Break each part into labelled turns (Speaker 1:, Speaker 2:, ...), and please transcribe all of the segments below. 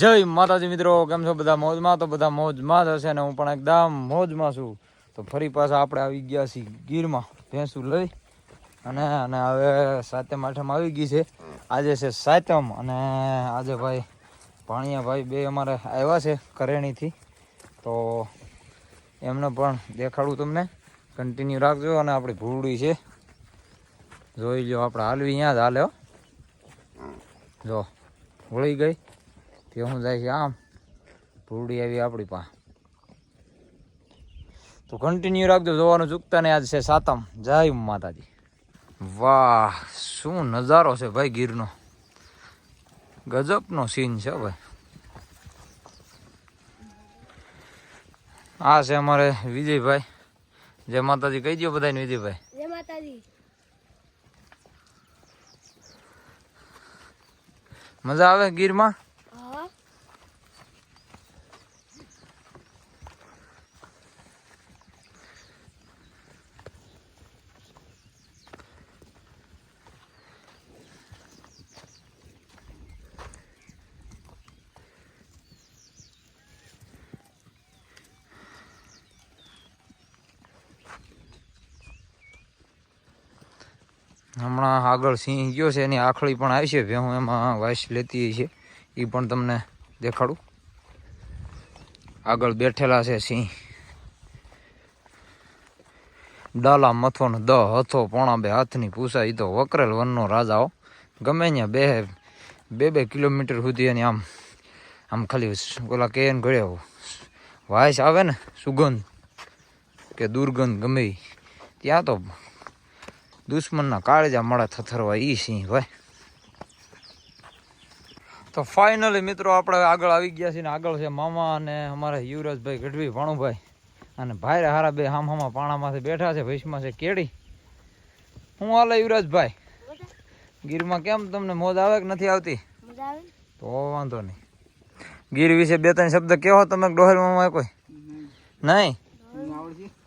Speaker 1: જય માતાજી મિત્રો, કેમ છો? બધા મોજમાં? તો બધા મોજમાં જ હશે ને હું પણ એકદમ મોજમાં છું. તો ફરી પાછા આપણે આવી ગયા છીએ ગીરમાં, ભેંસું લઈ. અને અને હવે સાતમ આઠમ આવી ગઈ છે. આજે છે સાતમ અને આજે ભાઈ ભાણિયા ભાઈ બે અમારે આવ્યા છે કરેણીથી તો એમને પણ દેખાડું તમને. કન્ટિન્યુ રાખજો અને આપણી ભૂરડી છે. જોઈ લો આપણે હાલવી, અહીંયા જ હાલ્યો જો, વળી ગઈ. તે હું જાય છે આમ. ભૂરડી આવી આપણી પાસે. તો કન્ટિન્યુ રાખજો જોવાનું ચૂકતા ને આજ છે સાતમ. જય માતાજી. વાહ શું નજારો છે ભાઈ ગીરનો. ગજબનો સીન છે ભાઈ. આ છે અમારે વિજયભાઈ. જય માતાજી કહી દો બધાને વિજયભાઈ.
Speaker 2: જય માતાજી.
Speaker 1: મજા આવે ગીરમાં
Speaker 2: હા
Speaker 1: હમણાં આગળ સિંહ ગયો છે, એની આખળી પણ આવી છે હું એમાં વાઇસ લેતી છે. એ પણ તમને દેખાડું. આગળ બેઠેલા છે સિંહ. ડાલા મથો ને દ હથો પોણા બે હાથની પૂસા એ તો વકરેલ વનનો રાજાઓ. ગમે ત્યાં બે બે બે કિલોમીટર સુધી એની આમ આમ ખાલી ઓલા કે ને વાયસ આવે ને સુગંધ કે દુર્ગંધ ગમે ત્યાં તો દુશ્મનના કાળજા મળે થથરવા ઈ સિંહ ભાઈ. તો ફાઇનલી મિત્રો આપણે આગળ આવી ગયા છીએ ને આગળ છે મામા અને અમારા યુવરાજભાઈ ગઢવી ભાણુભાઈ. અને ભાઈ હારા બે હામ હામા પાણામાંથી બેઠા છે ભૈસમાં છે કેડી. હું હાલે યુવરાજભાઈ? ગીરમાં કેમ તમને મોજ આવે કે નથી આવતી? તો વાંધો નહીં. ગીર વિશે બે ત્રણ શબ્દ કહો તમે ડોહર મામા કોઈ? નહીં?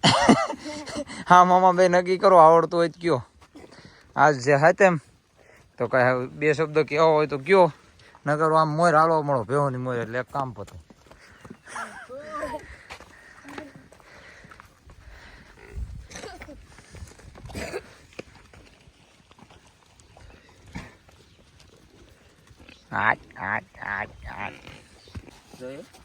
Speaker 1: હા મામા બે નક્કી કરો આવડતું હોય જ કયો. આજ જે હા તેમ તો કાંઈ બે શબ્દ કહેવા હોય તો કયો, નકર આમ મોર હાલો મળો, ભેહોની મોર, એટલે એક કામ પતો. આટ આટ આટ આટ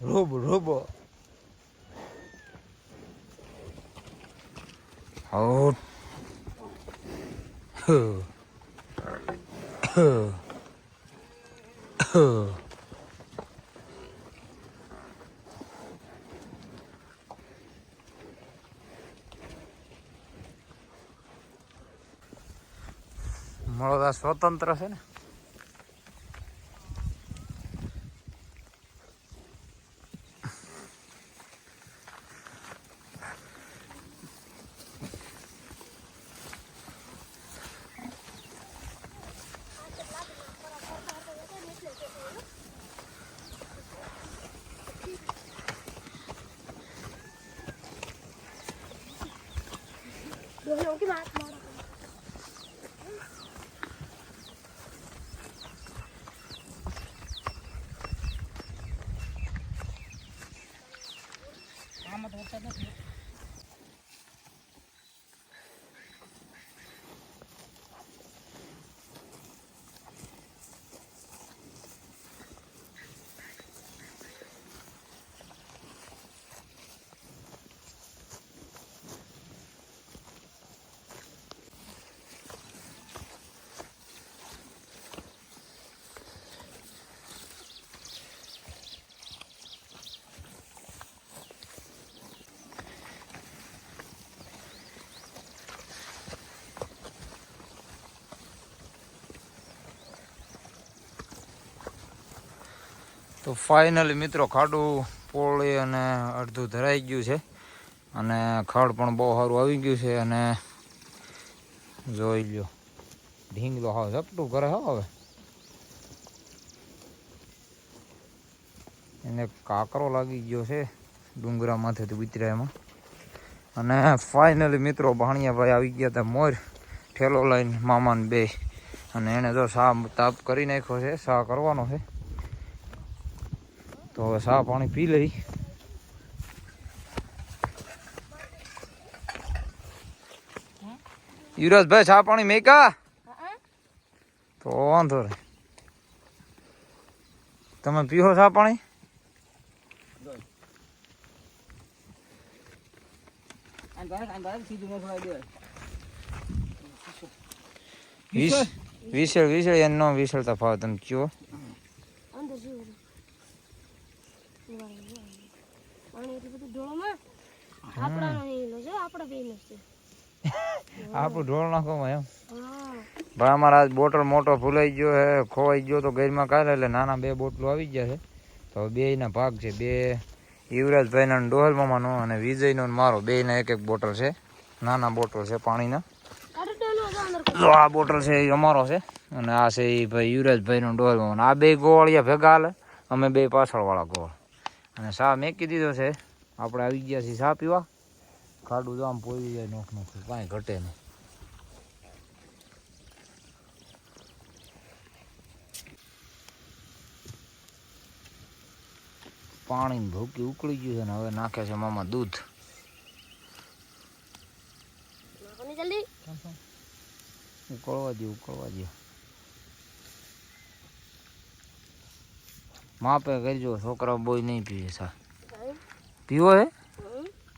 Speaker 1: રોબ robo out huh huh huh મળદા સ્વતંત્ર છે ને
Speaker 2: ડોહલો કે માર માર
Speaker 1: તો ફાઇનલી મિત્રો ખાડું પોળી અને અડધું ધરાઈ ગયું છે. અને ખાડ પણ બહુ સારું આવી ગયું છે અને જોઈ લ્યો. ઢીંગલો હા ઝપટું કરે હવે. એને કાકરો લાગી ગયો છે ડુંગરામાંથી ઉતર્યા એમાં. અને ફાઇનલી મિત્રો ભાણિયાભાઈ આવી ગયા હતા મોર, ઠેલો લઈને મામાને બે. અને એને જો સા તાપ કરી નાખ્યો છે, સા કરવાનો છે. તો હવે સા પાણી પી લઈ. યુવરાજભાઈ સા પાણી મેકા? તો વાંધો રે તમે પીહો સા પાણી? વીસ. વિસળ વિસળ એનો વિસળતા તફાવત તમે કયો
Speaker 2: અંદર શું પાણી એટલું બધું ઢોળમાં આપણાનો હીલો છે આપણા બેનો છે
Speaker 1: આપણું ઢોળ નાખો એમ. ભાઈ અમારા આજ બોટલ મોટો ભૂલાઈ ગયો છે ખોવાઈ ગયો તો ગેરમાં કાલે એટલે નાના બે બોટલો આવી ગયા છે. તો બે ના ભાગ છે બે. યુવરાજભાઈના ડોહલ મામાનો અને વિજયનો ને મારો બે ના એક એક બોટલ છે નાના બોટલ છે પાણીના.
Speaker 2: તો
Speaker 1: આ બોટલ છે એ અમારો છે અને આ છે એ ભાઈ યુવરાજભાઈનો ડોહલ મામાનો. આ બે ગોવાળિયા ભેગા હાલે અમે બે પાછળવાળા ગોળ અને સા મેકી દીધો છે આપણે આવી ગયા છીએ સા પીવા. ખાડું તો આમ પોઈ જાય નોખ નોખ કાંઈ ઘટે નહીં. પાણી ભૂકી ઉકળી ગયું છે ને હવે નાખે છે મામા દૂધ. ઉકળવા દે ઉકળવા દે. માપે કરજો છોકરા બોય નહીં પીવે સા. પીવો હે?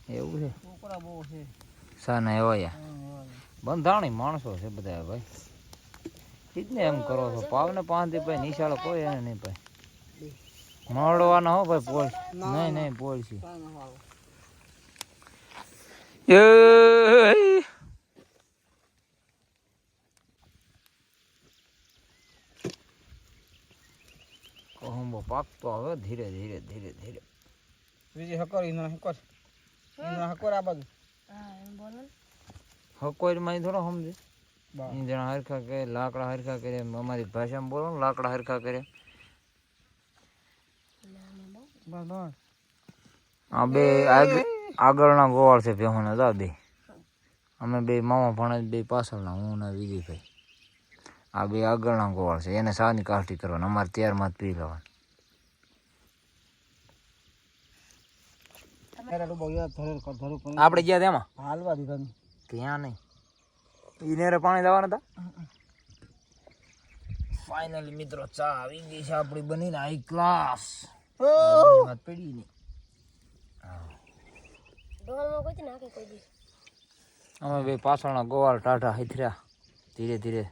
Speaker 1: એવું છે? સા ના એવા યા બંધાણી માણસો છે બધા ભાઈ. એ જ ને એમ કરો છો પાવને પાંચ ભાઈ નિશાળો કોઈ એને નહીં ભાઈ. મળવાના હો ભાઈ પોલ નહીં નહીં પોલ છે. કહુંબો પાકતો હવે ધીરે ધીરે ધીરે ધીરે.
Speaker 3: બીજી હકોર ઈંધણ હકોર. ઈંધણ હકોર આ બાજુ.
Speaker 2: હા એમ બોલો ને.
Speaker 1: હકોરમાં થોડો સમજે. ઈંધણા હરખા કરે લાકડા હરખા કરે અમારી ભાષામાં બોલો લાકડા હરખા કરે. આ બે આગળના ગોવાળ છે ભેહોના જા બે. અમે બે મામા ભણે બે પાછળના હું ને વિજયભાઈ આ બે આગળના ગોવાળ છે એને સાની કાઠી કરવાની અમારે ત્યારમાં જ પી લેવાની. આપણે ગયા તેમાં?
Speaker 3: હાલવા દીધા
Speaker 1: ત્યાં નહીં. ઈનેરે પાણી લાવવાના હતા? ફાઇનલી મિત્રો ચા આવી ગઈ છે આપણી બનીને હાઈ ક્લાસ અમે બે પાછળના ગોવાળ ટાટા હિથર્યા. ધીરે ધીરે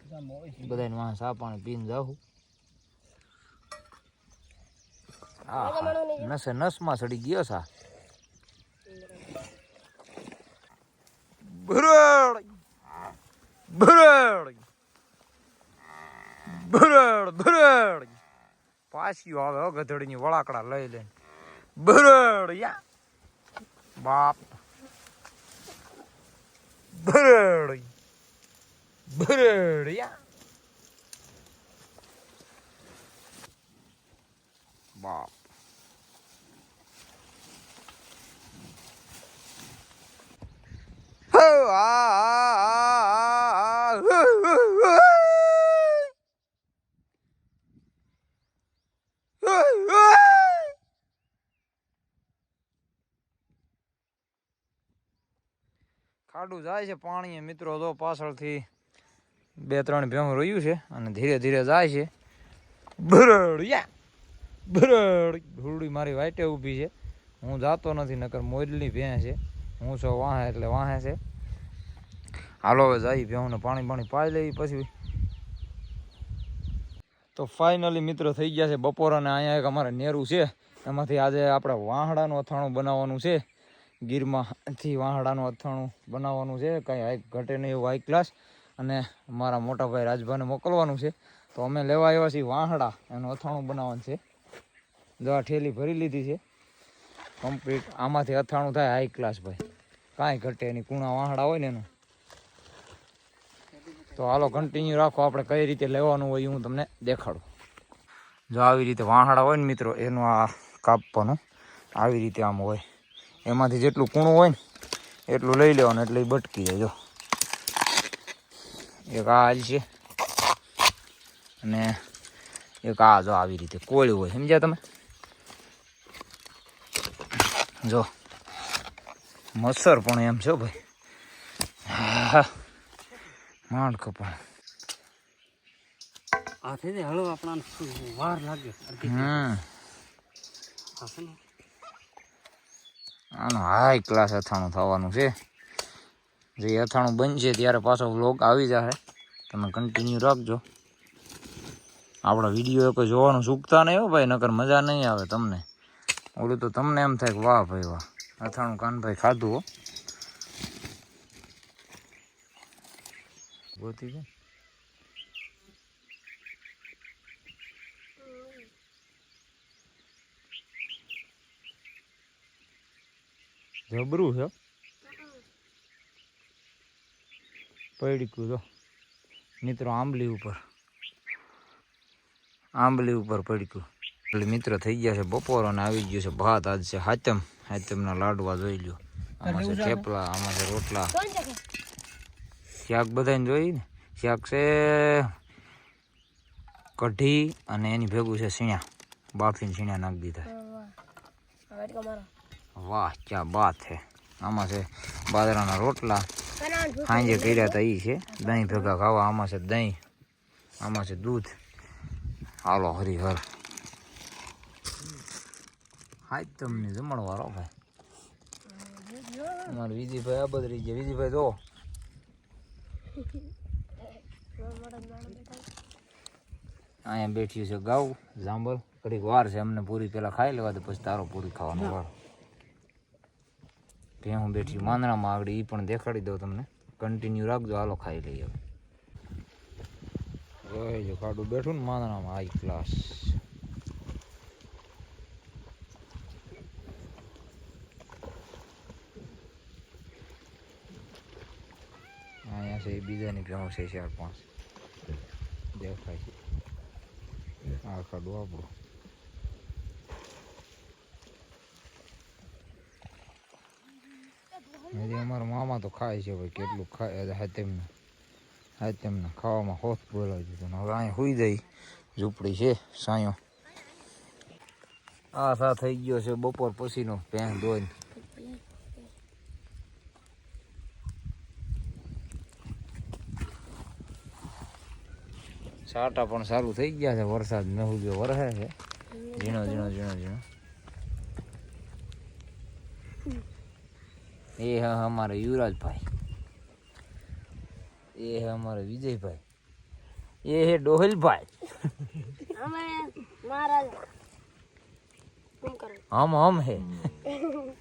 Speaker 1: બધાને વાં ચા પાણી પીને જાઉં નસે નસમાં સડી ગયો સા. ભરડ ભરડ ભરડ ભરડ. પાછી આવે ગધડી ની વળાકડા લઈ લે ભરડ યા. બાપ. ભરડ ભરડ યા. બાપ. હો આ હુ, હુ, હુ. હુ, હુ. ખાડું જાય છે પાણી. મિત્રો તો પાછળથી બે ત્રણ ભેહું રહ્યું છે અને ધીરે ધીરે જાય છે. ભરડ, યા! ભરડ! ભૂરડી મારી વાઈટે ઊભી છે. હું જાતો નથી, નકર મોરલી ભેં છે. હું છો વાહે એટલે વાહે છે. હાલો, હવે જાય ભેહુંને પાણી પાણી પાઈ લેવી પછી. તો ફાઇનલી મિત્રો થઈ ગયા છે બપોર અને અહીંયા એક અમારે નેરું છે. એમાંથી આજે આપણે વાહડાનું અથાણું બનાવવાનું છે. ગીરમાંથી વાહડાનું અથાણું બનાવવાનું છે. કાંઈ હાઈક ઘટે નહીં એવું હાઈ ક્લાસ અને મારા મોટા ભાઈ રાજભાઈને મોકલવાનું છે. તો અમે લેવા આવ્યા છીએ વાહડા. એનું અથાણું બનાવવાનું છે. દવા ઠેલી ભરી લીધી છે. કમ્પ્લીટ આમાંથી અથાણું થાય હાઈ ક્લાસ ભાઈ. કાંઈ ઘટે એની કૂણા વાહડા હોય ને એનું. તો હાલો કન્ટિન્યુ રાખો. આપણે કઈ રીતે લેવાનું હોય હું તમને દેખાડું. જો આવી રીતે વાહડા હોય ને મિત્રો, એનું આ કાપવાનું. આવી રીતે આમ હોય. એમાંથી જેટલું કૂણું હોય ને એટલું લઈ લેવાનું એટલે એ બટકી જાય જો. એક આ છે. અને એક આ જો આવી રીતે કોળી હોય સમજ્યા તમે? જો. મસર પણ એમ છો ભાઈ. હા.
Speaker 3: આ થઈ જાય હળવો આપણાને વાર લાગે
Speaker 1: હમ.
Speaker 3: ને?
Speaker 1: આનું હાઈ ક્લાસ અથાણું થવાનું છે. જે અથાણું બનશે ત્યારે પાછો વ્લોગ આવી જશે તમે કન્ટિન્યુ રાખજો. આપણા વીડિયો કોઈ જોવાનું ચૂકતા નહીં હો ભાઈ, નકર મજા નહીં આવે તમને. ઓલું તો તમને એમ થાય કે વાહ ભાઈ વાહ, અથાણું કાનભાઈ ખાધું હો. ગોતી છે જબરું છે પૈડકું તો મિત્રો આંબલી ઉપર. આંબલી ઉપર પડ્યું. એટલે મિત્રો થઈ ગયા છે બપોર અને આવી ગયું છે ભાત. આજ છે હાતમ હાતમના લાડવા જોઈ લ્યો. આમાં છે થેપલા આમાં છે રોટલા. શાક બધાને જોઈ ને? શાક છે કઢી અને એની ભેગું છે સીણા બાફીને સીણા નાખી દીધા. વાહ, ક્યાં બાત છે આમાં છે બાજરાના રોટલા. સાંજે કર્યા હતા એ છે. દહીં ભેગા ખાવા, આમાં છે દહીં, આમાં છે દૂધ. હાલો હરિહર. હાજ તમને જમણવારો ભાઈ. અમારે વિજયભાઈ આ બધી ગયા. વિજયભાઈ, જો. અહીંયા બેઠ્યું છે ગાઉ, જાંબલ. ઘડીક વાર છે અમને પૂરી, પેલા ખાઈ લેવા દે, પછી તારો પૂરી ખાવાનો વાર. ત્યાં હું બેઠી માંદણામાં આગળ એ પણ દેખાડી દઉં તમને. કન્ટિન્યુ રાખજો હાલો ખાઈ લઈએ હવે. જો કાડું બેઠું ને માંદણામાં આઈ ક્લાસ અહીંયા છે એ બીજાની ભેણો છે ચાર પાંચ. દેખાય છે. આ કાઢું આપણું. હજી અમારા મામા તો ખાય છે ભાઈ, કેટલું ખાય. હા તેમને હા તેમને ખાવામાં હોત બોલાવી દીધું. હવે અહીંયા સુઈ જાય ઝૂંપડી છે, સાયો. આ સા થઈ ગયો છે બપોર પછીનો પેન ધોઈને. સાટા પણ સારું થઈ ગયા છે, વરસાદ નવું જો વરસે છે. ઝીણો ઝીણો ઝીણો ઝીણો. એ હે અમારે યુવરાજભાઈ. એ હે અમારે વિજયભાઈ. એ હે ડોહલભાઈ. હમ હમ હે.